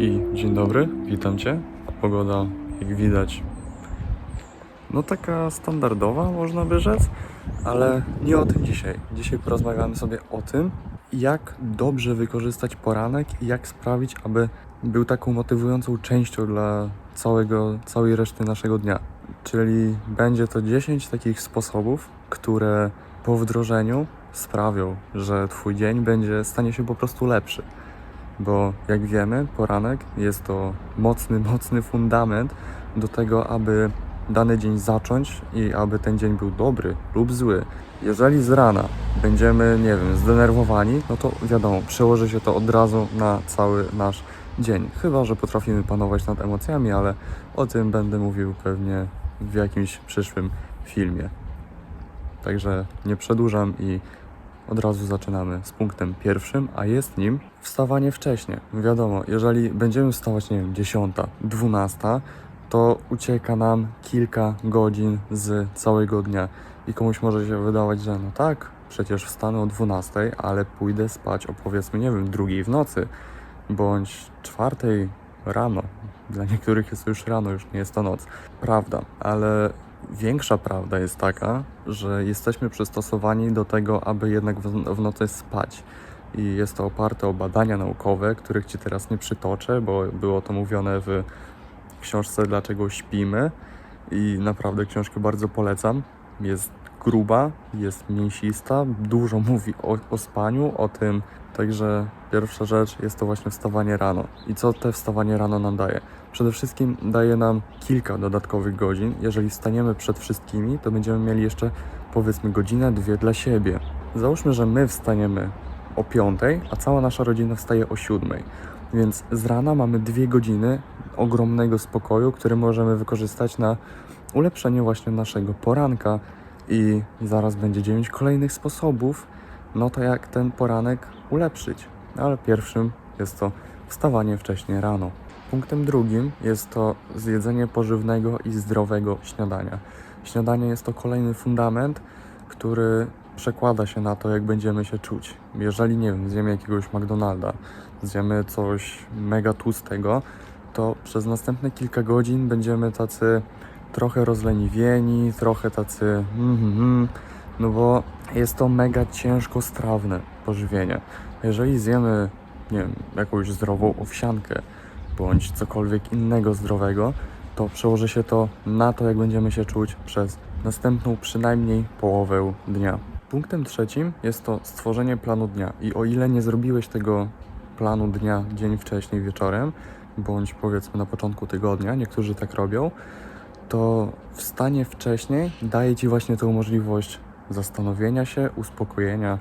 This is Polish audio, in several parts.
I dzień dobry, witam Cię. Pogoda, jak widać, no taka standardowa, można by rzec, ale nie o tym dzisiaj. Dzisiaj porozmawiamy sobie o tym, jak dobrze wykorzystać poranek i jak sprawić, aby był taką motywującą częścią dla całego, całej reszty naszego dnia. Czyli będzie to 10 takich sposobów, które po wdrożeniu sprawią, że Twój dzień będzie stanie się po prostu lepszy bo jak wiemy, poranek jest to mocny, mocny fundament do tego, aby dany dzień zacząć i aby ten dzień był dobry lub zły. Jeżeli z rana będziemy, nie wiem, zdenerwowani, no to wiadomo, przełoży się to od razu na cały nasz dzień. Chyba, że potrafimy panować nad emocjami, ale o tym będę mówił pewnie w jakimś przyszłym filmie. Także nie przedłużam i od razu zaczynamy z punktem pierwszym, a jest nim wstawanie wcześnie. Wiadomo, jeżeli będziemy wstawać, nie wiem, 10, 12, to ucieka nam kilka godzin z całego dnia. I komuś może się wydawać, że no tak, przecież wstanę o 12, ale pójdę spać o powiedzmy, nie wiem, drugiej w nocy, bądź czwartej rano. Dla niektórych jest to już rano, już nie jest to noc. Prawda, ale Większa prawda jest taka, że jesteśmy przystosowani do tego, aby jednak w, w nocy spać. I jest to oparte o badania naukowe, których Ci teraz nie przytoczę, bo było to mówione w książce Dlaczego śpimy. I naprawdę książkę bardzo polecam. Jest gruba, jest mięsista, dużo mówi o, o spaniu, o tym. Także pierwsza rzecz jest to właśnie wstawanie rano. I co te wstawanie rano nam daje? Przede wszystkim daje nam kilka dodatkowych godzin. Jeżeli wstaniemy przed wszystkimi, to będziemy mieli jeszcze powiedzmy godzinę, dwie dla siebie. Załóżmy, że my wstaniemy o 5, a cała nasza rodzina wstaje o 7. Więc z rana mamy dwie godziny ogromnego spokoju, który możemy wykorzystać na ulepszenie właśnie naszego poranka i zaraz będzie 9 kolejnych sposobów, no to jak ten poranek ulepszyć. Ale pierwszym jest to wstawanie wcześniej rano. Punktem drugim jest to zjedzenie pożywnego i zdrowego śniadania. Śniadanie jest to kolejny fundament, który przekłada się na to, jak będziemy się czuć. Jeżeli, nie wiem, zjemy jakiegoś McDonalda, zjemy coś mega tłustego, to przez następne kilka godzin będziemy tacy trochę rozleniwieni, trochę tacy mm, mm, no bo jest to mega ciężko strawne pożywienie. Jeżeli zjemy, nie wiem, jakąś zdrową owsiankę, bądź cokolwiek innego zdrowego, to przełoży się to na to, jak będziemy się czuć przez następną przynajmniej połowę dnia. Punktem trzecim jest to stworzenie planu dnia. I o ile nie zrobiłeś tego planu dnia dzień wcześniej wieczorem, bądź powiedzmy na początku tygodnia, niektórzy tak robią, to wstanie wcześniej daje Ci właśnie tę możliwość zastanowienia się, uspokojenia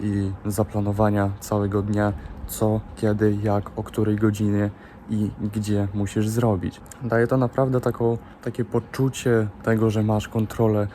i zaplanowania całego dnia, co, kiedy, jak, o której godzinie i gdzie musisz zrobić. Daje to naprawdę taką, takie poczucie tego, że masz kontrolę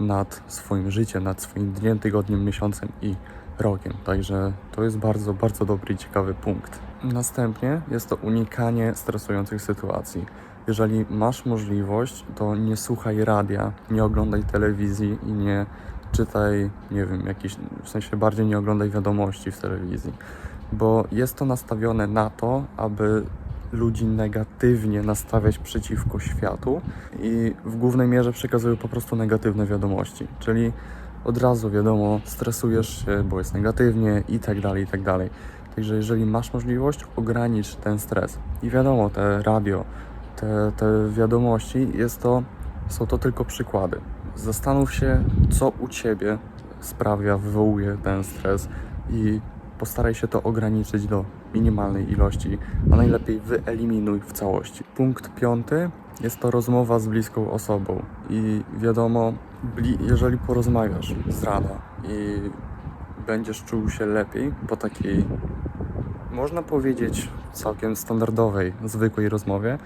nad swoim życiem, nad swoim dniem, tygodniem, miesiącem i rokiem. Także to jest bardzo, bardzo dobry i ciekawy punkt. Następnie jest to unikanie stresujących sytuacji. Jeżeli masz możliwość, to nie słuchaj radia, nie oglądaj telewizji i nie czytaj, nie wiem, jakiś, w sensie bardziej nie oglądaj wiadomości w telewizji, bo jest to nastawione na to, aby ludzi negatywnie nastawiać przeciwko światu i w głównej mierze przekazują po prostu negatywne wiadomości, czyli od razu wiadomo, stresujesz się, bo jest negatywnie i tak dalej, i tak dalej. Także jeżeli masz możliwość, ogranicz ten stres. I wiadomo, te radio, te, te wiadomości, jest to, są to tylko przykłady. Zastanów się, co u Ciebie sprawia, wywołuje ten stres i postaraj się to ograniczyć do minimalnej ilości, a najlepiej wyeliminuj w całości. Punkt piąty jest to rozmowa z bliską osobą i wiadomo, jeżeli porozmawiasz z rana i będziesz czuł się lepiej po takiej, można powiedzieć, całkiem standardowej, zwykłej rozmowie,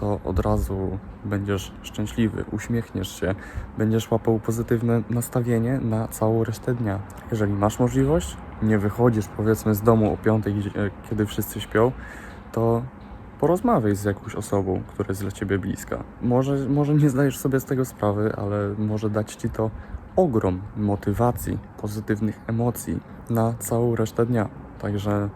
to od razu będziesz szczęśliwy, uśmiechniesz się, będziesz łapał pozytywne nastawienie na całą resztę dnia. Jeżeli masz możliwość, nie wychodzisz powiedzmy z domu o 5, kiedy wszyscy śpią, to porozmawiaj z jakąś osobą, która jest dla ciebie bliska. Może, może nie zdajesz sobie z tego sprawy, ale może dać ci to ogrom motywacji, pozytywnych emocji na całą resztę dnia. Także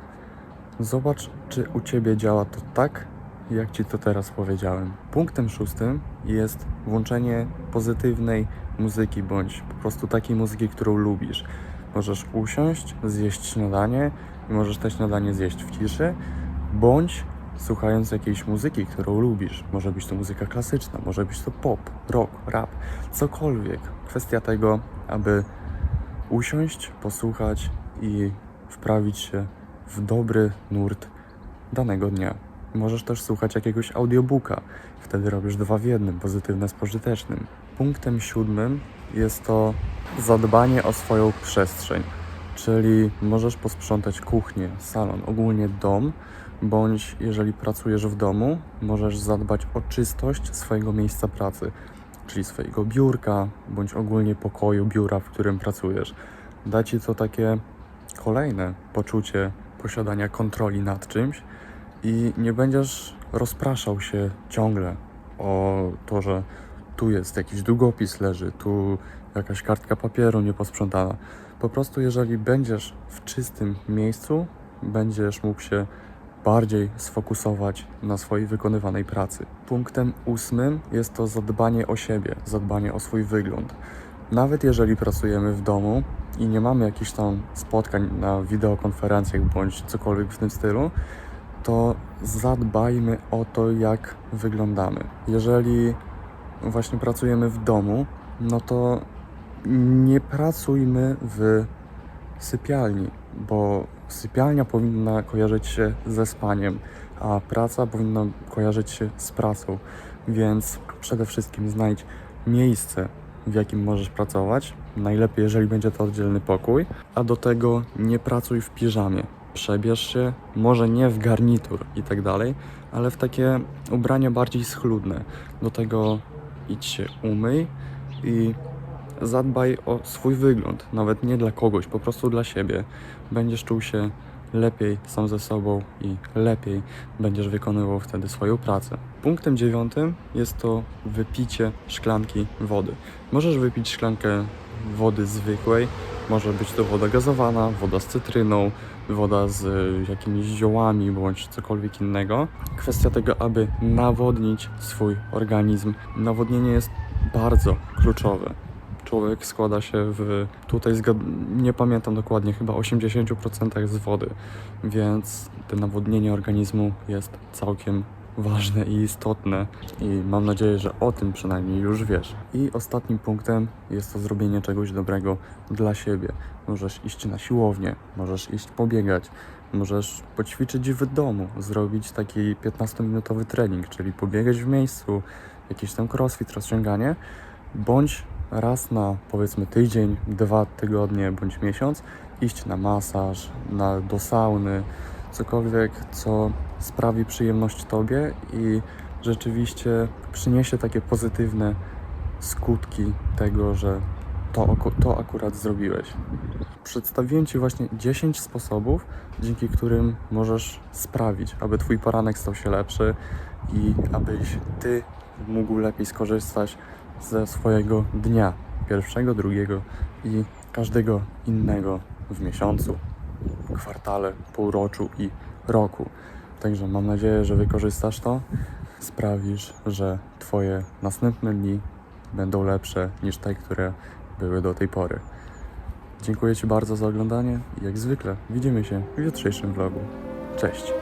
Zobacz, czy u Ciebie działa to tak, jak Ci to teraz powiedziałem. Punktem szóstym jest włączenie pozytywnej muzyki, bądź po prostu takiej muzyki, którą lubisz. Możesz usiąść, zjeść śniadanie i możesz to śniadanie zjeść w ciszy, bądź słuchając jakiejś muzyki, którą lubisz. Może być to muzyka klasyczna, może być to pop, rock, rap, cokolwiek. Kwestia tego, aby usiąść, posłuchać i wprawić się w dobry nurt danego dnia. Możesz też słuchać jakiegoś audiobooka. Wtedy robisz dwa w jednym, pozytywne z pożytecznym. Punktem siódmym jest to zadbanie o swoją przestrzeń. Czyli możesz posprzątać kuchnię, salon, ogólnie dom, bądź jeżeli pracujesz w domu, możesz zadbać o czystość swojego miejsca pracy, czyli swojego biurka, bądź ogólnie pokoju, biura, w którym pracujesz. Da ci to takie kolejne poczucie posiadania kontroli nad czymś i nie będziesz rozpraszał się ciągle o to, że tu jest jakiś długopis leży, tu jakaś kartka papieru nieposprzątana. Po prostu jeżeli będziesz w czystym miejscu, będziesz mógł się bardziej sfokusować na swojej wykonywanej pracy. Punktem ósmym jest to zadbanie o siebie, zadbanie o swój wygląd. Nawet jeżeli pracujemy w domu i nie mamy jakichś tam spotkań na wideokonferencjach bądź cokolwiek w tym stylu, to zadbajmy o to, jak wyglądamy. Jeżeli właśnie pracujemy w domu, no to nie pracujmy w sypialni, bo sypialnia powinna kojarzyć się ze spaniem, a praca powinna kojarzyć się z pracą. Więc przede wszystkim znajdź miejsce, w jakim możesz pracować. Najlepiej, jeżeli będzie to oddzielny pokój, a do tego nie pracuj w piżamie. Przebierz się, może nie w garnitur i tak dalej, ale w takie ubrania bardziej schludne. Do tego idź się umyj i zadbaj o swój wygląd, nawet nie dla kogoś, po prostu dla siebie. Będziesz czuł się lepiej sam ze sobą i lepiej będziesz wykonywał wtedy swoją pracę. Punktem dziewiątym jest to wypicie szklanki wody. Możesz wypić szklankę wody zwykłej, może być to woda gazowana, woda z cytryną, woda z y, jakimiś ziołami bądź cokolwiek innego. Kwestia tego, aby nawodnić swój organizm. Nawodnienie jest bardzo kluczowe człowiek składa się w, tutaj nie pamiętam dokładnie, chyba 80% z wody, więc to nawodnienie organizmu jest całkiem ważne i istotne i mam nadzieję, że o tym przynajmniej już wiesz. I ostatnim punktem jest to zrobienie czegoś dobrego dla siebie. Możesz iść na siłownię, możesz iść pobiegać, możesz poćwiczyć w domu, zrobić taki 15-minutowy trening, czyli pobiegać w miejscu, jakiś tam crossfit, rozciąganie, bądź raz na powiedzmy tydzień, dwa tygodnie bądź miesiąc iść na masaż, na, do sauny, cokolwiek, co sprawi przyjemność Tobie i rzeczywiście przyniesie takie pozytywne skutki tego, że to, to akurat zrobiłeś. Przedstawiłem Ci właśnie 10 sposobów, dzięki którym możesz sprawić, aby Twój poranek stał się lepszy i abyś Ty mógł lepiej skorzystać ze swojego dnia, pierwszego, drugiego i każdego innego w miesiącu, kwartale, półroczu i roku. Także mam nadzieję, że wykorzystasz to, sprawisz, że Twoje następne dni będą lepsze niż te, które były do tej pory. Dziękuję Ci bardzo za oglądanie i jak zwykle widzimy się w jutrzejszym vlogu. Cześć!